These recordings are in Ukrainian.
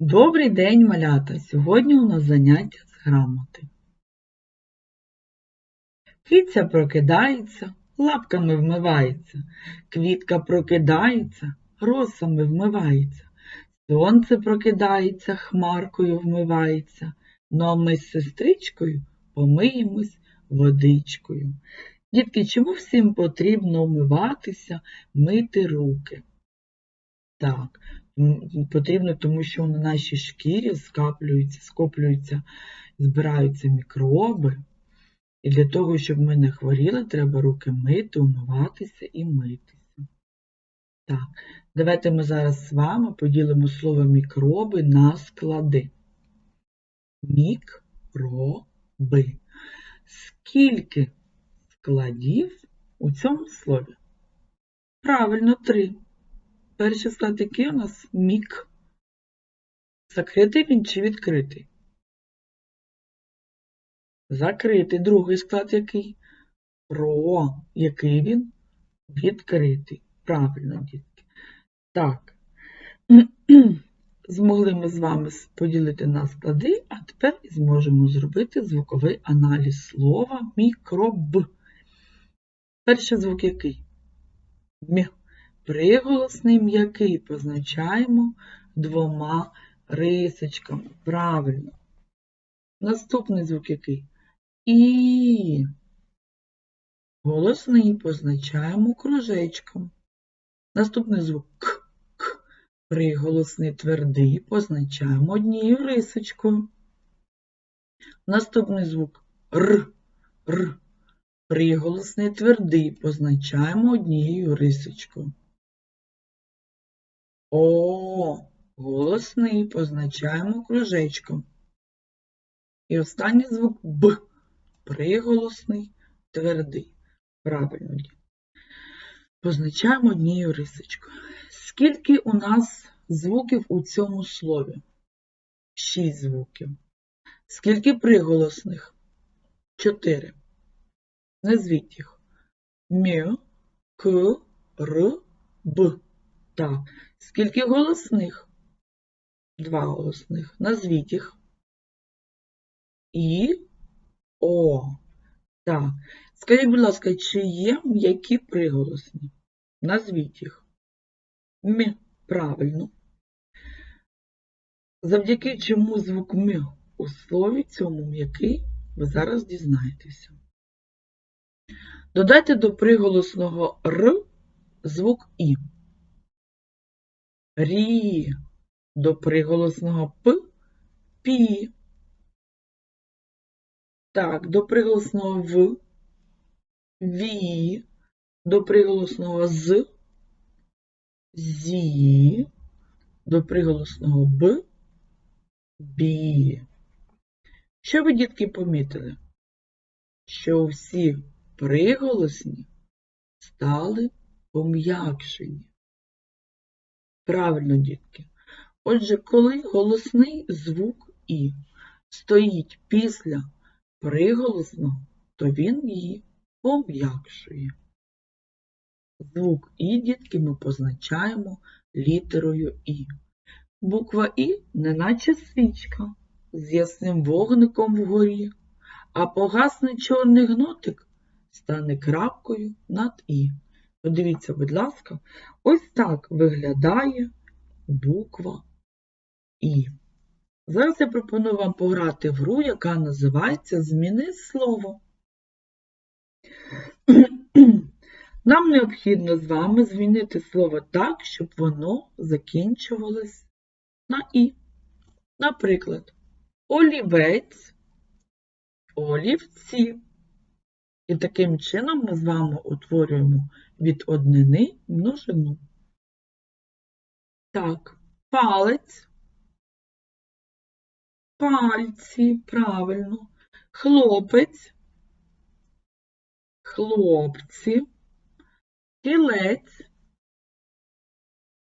Добрий день, малята! Сьогодні у нас заняття з грамоти. Киця прокидається, лапками вмивається, квітка прокидається, росами вмивається, сонце прокидається, хмаркою вмивається, ну а ми з сестричкою помиємось водичкою. Дітки, чому всім потрібно вмиватися, мити руки? Так, потрібно, тому що на нашій шкірі скаплюються, скоплюються, збираються мікроби. І для того, щоб ми не хворіли, треба руки мити, умиватися і митися. Так, давайте ми зараз з вами поділимо слово мікроби на склади. Мікроби. Скільки складів у цьому слові? Правильно, три. Перший склад який у нас мік. Закритий він чи відкритий? Закритий. Другий склад який? Про. Який він? Відкритий. Правильно, дітки. Так. Змогли ми з вами поділити на склади, а тепер зможемо зробити звуковий аналіз слова мікроб. Перший звук який? М. Приголосний м'який позначаємо двома рисочками. Правильно. Наступний звук який? І. Голосний позначаємо кружечком. Наступний звук К. К. Приголосний твердий позначаємо однією рисочкою. Наступний звук Р. Р. Приголосний твердий позначаємо однією рисочкою. О, голосний позначаємо кружечком. І останній звук Б. Приголосний твердий. Правильно. Позначаємо однією рисочкою. Скільки у нас звуків у цьому слові? Шість звуків. Скільки приголосних? Чотири. Назвіть їх. М'я, К, Р, Б. Так. Скільки голосних? Два голосних. Назвіть їх. І О. Так. Скажіть, будь ласка, чи є м'які приголосні? Назвіть їх. М. Правильно. Завдяки чому звук М у слові цьому м'який, ви зараз дізнаєтеся. Додайте до приголосного Р звук І. Рі. До приголосного П Пі. Так, до приголосного В Ві. До приголосного З Зі. До приголосного Б Бі. Що ви, дітки, помітили? Що всі приголосні стали пом'якшені. Правильно, дітки. Отже, коли голосний звук І стоїть після приголосного, то він її пом'якшує. Звук І, дітки, ми позначаємо літерою І. Буква І неначе свічка з ясним вогником вгорі, а погасний чорний гнотик стане крапкою над І. Подивіться, будь ласка, ось так виглядає буква І. Зараз я пропоную вам пограти в гру, яка називається Зміни слово. Нам необхідно з вами змінити слово так, щоб воно закінчувалось на І. Наприклад, олівець, олівці. І таким чином ми з вами утворюємо від однини множину. Так, палець, пальці, правильно, хлопець, хлопці, стілець,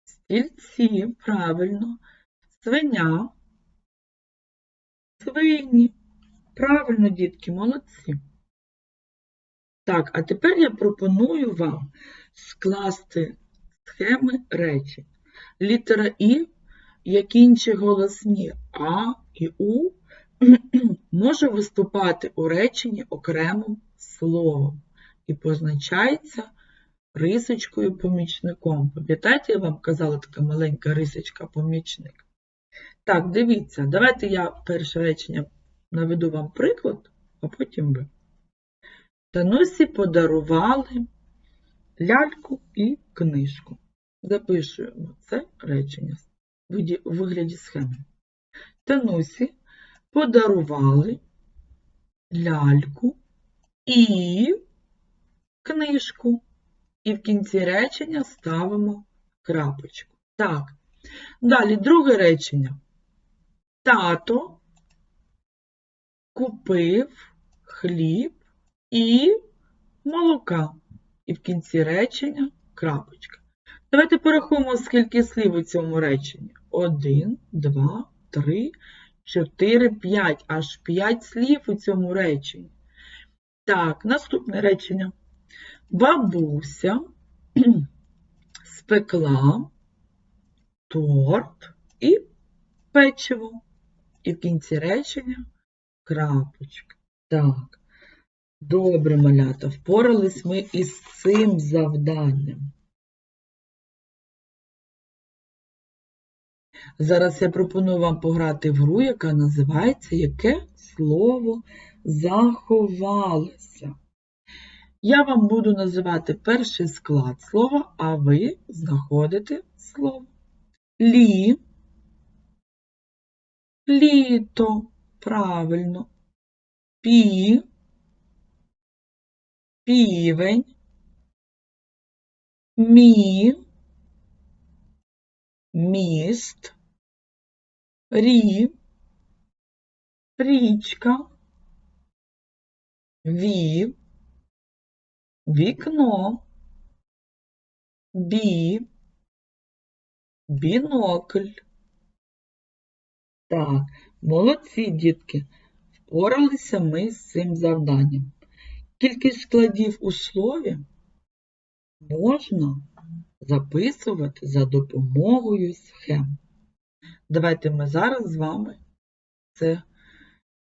стільці, правильно, свиня, свині. Правильно, дітки, молодці. Так, а тепер я пропоную вам скласти схеми речень. Літера І як інші голосні А і У, може виступати у реченні окремим словом і позначається рисочкою помічником. Пам'ятаєте, я вам казала така маленька рисочка помічник? Так, дивіться, давайте я перше речення наведу вам приклад, а потім ви. Танусі подарували ляльку і книжку. Запишуємо це речення у вигляді схеми. Танусі подарували ляльку і книжку. І в кінці речення ставимо крапочку. Так. Далі друге речення. Тато купив хліб і молока. І в кінці речення крапочка. Давайте порахуємо, скільки слів у цьому реченні. Один, два, три, чотири, п'ять. Аж п'ять слів у цьому реченні. Так, наступне речення. Бабуся спекла торт і печиво. І в кінці речення крапочка. Так, добре, малята, впорались ми із цим завданням. Зараз я пропоную вам пограти в гру, яка називається Яке слово заховалося. Я вам буду називати перший склад слова, а ви знаходите слово. Лі, літо, правильно, пі, півень, мі, міст, рі, річка, ві, вікно, бі, бінокль. Так, молодці, дітки, впоралися ми з цим завданням. Кількість складів у слові можна записувати за допомогою схем. Давайте ми зараз з вами це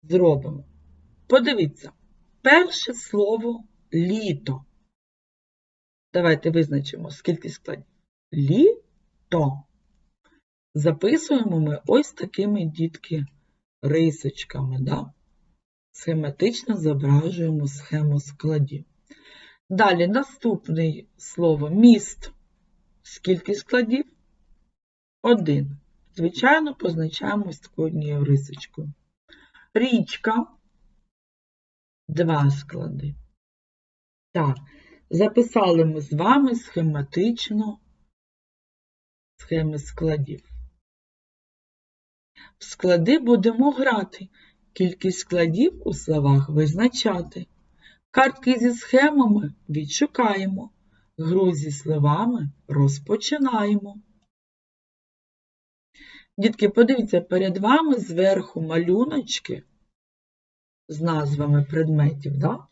зробимо. Подивіться, перше слово літо. Давайте визначимо, скільки складів. Літо. Записуємо ми ось такими дітки рисочками. Да? Схематично зображуємо схему складів. Далі наступне слово міст. Скільки складів? Один. Звичайно, позначаємо ось такою рисочкою. Річка. Два склади. Так, записали ми з вами схематично схеми складів. В склади будемо грати. Кількість складів у словах визначати. Картки зі схемами відшукаємо. Гру зі словами розпочинаємо. Дітки, подивіться, перед вами зверху малюночки з назвами предметів, да?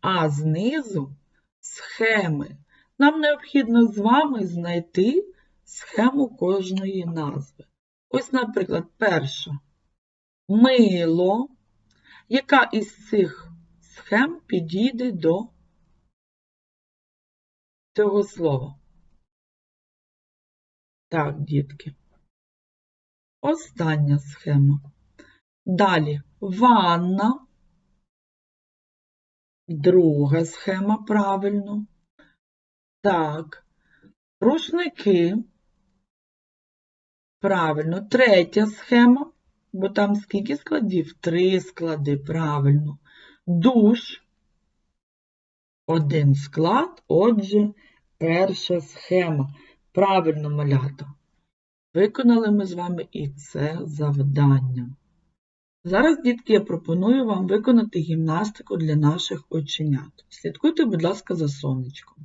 а знизу схеми. Нам необхідно з вами знайти схему кожної назви. Ось, наприклад, перша мило, яка із цих схем підійде до цього слова. Так, дітки. Остання схема. Далі ванна. Друга схема правильно. Так, рушники. Правильно, третя схема, бо там скільки складів? Три склади, правильно. Душ. Один склад, отже, перша схема. Правильно малята. Виконали ми з вами і це завдання. Зараз, дітки, я пропоную вам виконати гімнастику для наших оченят. Слідкуйте, будь ласка, за сонечком.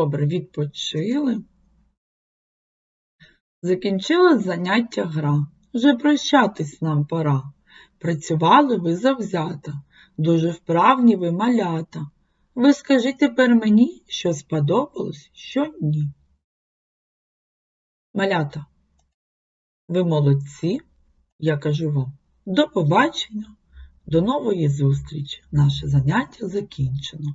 Добре, відпочили. Закінчилось заняття гра. Вже прощатись нам пора. Працювали ви завзято, дуже вправні ви малята. Ви скажіть тепер мені, що сподобалось, що ні. Малята, ви молодці, я кажу вам. До побачення, до нової зустрічі. Наше заняття закінчено.